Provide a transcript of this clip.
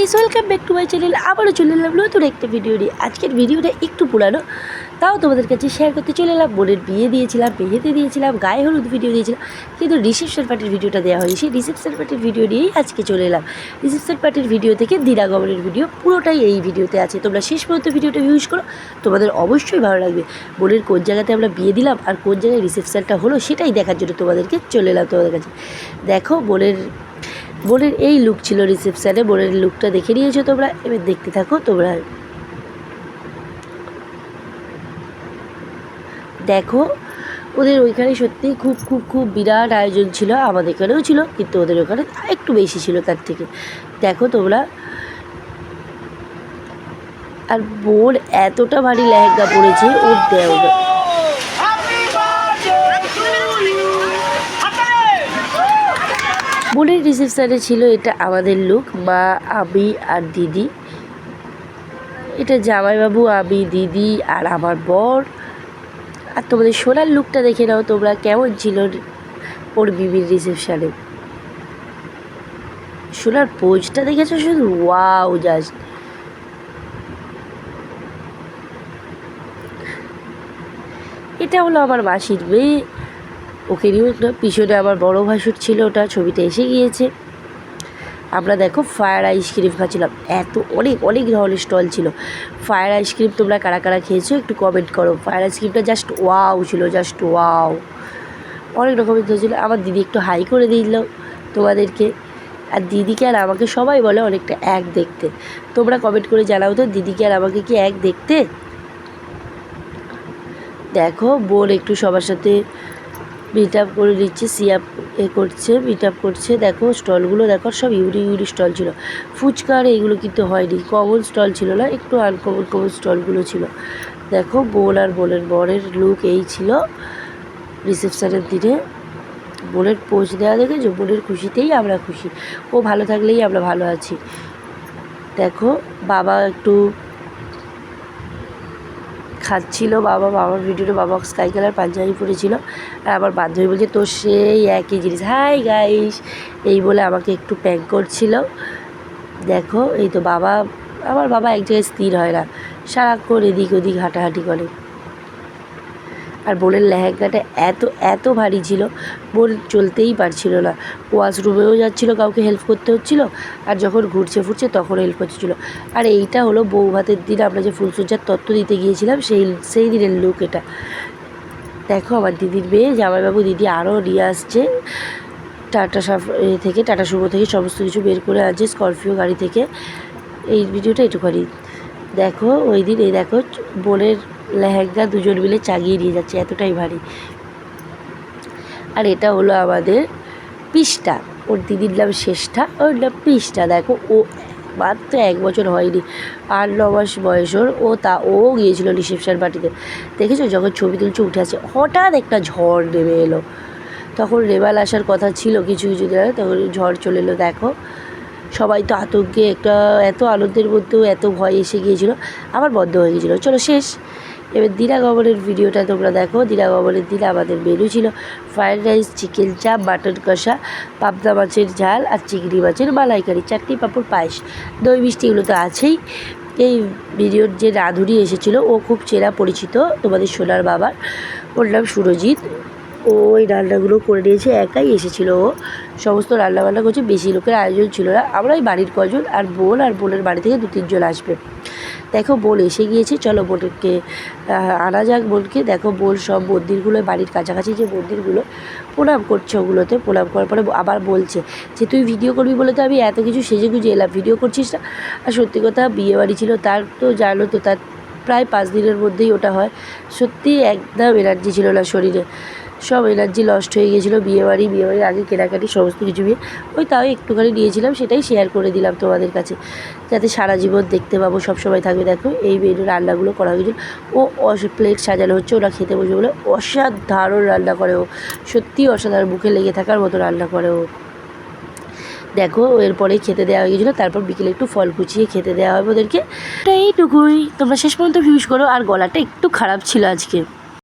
Guys welcome back to my channel আবারও চলে এলাম নতুন একটা ভিডিও নিয়ে। আজকের ভিডিওটা একটু পুরানো। তাও তোমাদের কাছে শেয়ার করতে চলে এলাম। বোনের বিয়ে দিয়েছিলাম বিয়েতে দিয়েছিলাম, গায়ে হলুদ ভিডিও দিয়েছিলাম। কিন্তু রিসেপশন পার্টির ভিডিওটা দেওয়া হয়নি। সেই রিসেপশন পার্টির ভিডিও নিয়েই আজকে চলে এলাম। রিসেপশন পার্টির ভিডিও থেকে দিরাগমনের ভিডিও পুরোটাই এই ভিডিওতে আছে। তোমরা শেষ পর্যন্ত ভিডিওটা ইউজ করো। তোমাদের অবশ্যই ভালো লাগবে। বোনের কোন জায়গাতে আমরা বিয়ে দিলাম আর কোন জায়গায় রিসেপশনটা হলো, সেটাই দেখার জন্য তোমাদেরকে চলে এলাম তোমাদের কাছে। দেখো, বোনের বোনের এই লুক ছিল রিসেপশানে বোনের লুকটা দেখে নিয়েছো তোমরা। এবার দেখতে থাকো তোমরা। দেখো, ওদের ওইখানে সত্যিই খুব খুব খুব বিরাট আয়োজন ছিল। আমাদের এখানেও ছিল, কিন্তু ওদের ওখানে একটু বেশি ছিল তার থেকে। দেখো তোমরা। আর বোন এতটা ভারী লেহেঙ্গা পরেছে, ওর দেও বোনের রিসেপশানে ছিল এটা আমাদের লুক মা, আমি আর দিদি। এটা জামাইবাবু, আমি, দিদি আর আমার বর। আর তোমাদের সোনার লুকটা দেখে নাও, তোমরা কেমন ছিল ওর বিবির রিসেপশানে সোনার পোজটা দেখেছ শুধু? ওয়াও জাস্ট এটা হলো আমার মাসির মেয়ে। ওকে নিয়েও একটা পিছনে আমার বড় ভাসুর ছিল, ওটা ছবিটা এসে গিয়েছে। আমরা দেখো ফায়ার আইসক্রিম খাচ্ছিলাম। এত অনেক অনেক ধরনের স্টল ছিল। ফায়ার আইসক্রিম তোমরা কারা কারা খেয়েছো একটু কমেন্ট করো। ফায়ার আইসক্রিমটা জাস্ট ওয়াও ছিল জাস্ট ওয়াও অনেক রকমের ছিল। আমার দিদি একটু হাই করে দিল তোমাদেরকে। আর দিদিকে আর আমাকে সবাই বলে অনেকটা এক দেখতে। তোমরা কমেন্ট করে জানাও তো দিদিকে আর আমাকে কি এক দেখতে? দেখো বোন একটু সবার সাথে মিট আপ করে নিচ্ছে সিয়াপ এ করছে মিট আপ করছে। দেখো, স্টলগুলো দেখো, সব ইউরি ইউরি স্টল ছিল। ফুচকার এইগুলো কিন্তু হয়নি কমন স্টল ছিল না, একটু আনকমন কমন স্টলগুলো ছিল। দেখো, বোন আর বোনের বরের লুক এই ছিল রিসেপশানের দিনে। বোনের পোজ দেওয়া দেখে যে বোনের খুশিতেই আমরা খুশি। ও ভালো থাকলেই আমরা ভালো আছি। দেখো, বাবা একটু খাচ্ছিল, বাবা, বাবার ভিডিওটা বাবা স্কাই কালার পাঞ্জাবি পরেছিল। আর আমার বান্ধবী বলছে তো সেই একই জিনিস। হাই গাইস এই বলে আমাকে একটু প্যাক করছিল। দেখো, এই তো বাবা, আমার বাবা এক জায়গায় স্থির হয় না। সারাক্ষণ এদিক ওদিক হাঁটাহাঁটি করে। আর বোনের লেহেঙ্গাটা এত এত ভারী ছিল বোন চলতেই পারছিল না। ওয়াশরুমেও যাচ্ছিল, কাউকে হেল্প করতে হচ্ছিল, আর যখন ঘুরছে ফুরছে তখন হেল্প করছিল আর এইটা হলো বউ ভাতের দিন, আমরা যে ফুলসজ্জার তত্ত্ব দিতে গিয়েছিলাম, সেই সেই দিনের লুক এটা। দেখো আমার দিদির মেয়ে, জামাইবাবু দিদি আরও নিয়ে আসছে। টাটা সাফ থেকে, টাটা সুমো থেকে সমস্ত কিছু বের করে আনছে, স্করপিও গাড়ি থেকে। এই ভিডিওটা একটুখানি দেখো, ওই দিন এই দেখো বোনের লেহেঙ্গা দুজন মিলে চাগিয়ে নিয়ে যাচ্ছে, এতটাই ভারী। আর এটা হলো আমাদের পিসটা, ওর দিদির নাম শেষটা ওর নাম পিসটা। দেখো, ও মাত্র এক বছর হয়নি, আট, ন মাস বয়স ওর, ও তা, ও গিয়েছিল রিসেপশন পার্টিতে। দেখেছ, যখন ছবি তুলছে, উঠে আসছে হঠাৎ একটা ঝড় নেমে এলো। তখন রেবাল আসার কথা ছিল কিছু কিছু দিন তখন ঝড় চলে এলো, দেখো। সবাই তো আতঙ্কে, একটা এত আনন্দের মধ্যেও এত ভয় এসে গিয়েছিল, আবার বন্ধ হয়ে গিয়েছিল। চলো, শেষ। এবার দিনা গবরের ভিডিওটা তোমরা দেখো। দিনা গবরের দিন আমাদের মেনু ছিল। Fried rice chicken chaap mutton কষা, পাবদা মাছের ঝাল আর চিংড়ি মাছের মালাইকারি, চাটনি পাঁপড় পায়েস। দই মিষ্টি এগুলো তো আছেই। এই ভিডিওর যে রাঁধুনি এসেছিল, ও খুব চেনা পরিচিত তোমাদের সোনার বাবার। ওর নাম সুরজিৎ। ও ওই রান্নাগুলো করে নিয়েছে, একাই এসেছিল ও। সমস্ত রান্নাবান্না করছে, বেশি লোকের আয়োজন ছিল না। আমরাই বাড়ির কজন আর বোন আর বোনের বাড়ি থেকে দু তিনজন আসবে। দেখো বোন এসে গিয়েছে, চলো বোনকে আনা যাক বোনকে দেখো বোন সব মন্দিরগুলো, বাড়ির কাছাকাছি যে মন্দিরগুলো, প্রণাম করছে ওগুলোতে, প্রণাম করার পরে আবার বলছে যে, তুই ভিডিও করবি বলে তো আমি এত কিছু সেজে গুজে এলাম ভিডিও করছিস না? আর সত্যি কথা বিয়ে বাড়ি ছিল, তার তো জানো তো, তার প্রায় পাঁচ দিনের মধ্যেই ওটা হয়। সত্যি একদম এনার্জি ছিল না শরীরে। সব এনার্জি লস্ট হয়ে গিয়েছিল, বিয়েবাড়ি, বিয়েবাড়ির আগে কেনাকাটি, সমস্ত কিছু বিয়ে ওই তাও একটুখানি নিয়েছিলাম, সেটাই শেয়ার করে দিলাম তোমাদের কাছে। যাতে সারা জীবন দেখতে পাবো, সব সময় থাকবে। দেখো, এই মেনু রান্নাগুলো করা হয়েছিল। ও প্লেট সাজানো হচ্ছে, ওরা খেতে বসে বলে অসাধারণ রান্না করে ও। সত্যিই অসাধারণ, মুখে লেগে থাকার মতো রান্না করে ও। দেখো, এরপরে খেতে দেওয়া হয়ে গেছিল তারপর বিকেলে একটু ফল কুচিয়ে খেতে দেওয়া হবে ওদেরকে। এইটুকুই, তোমরা শেষ পর্যন্ত ভিউজ করো। আর গলাটা একটু খারাপ ছিল আজকে।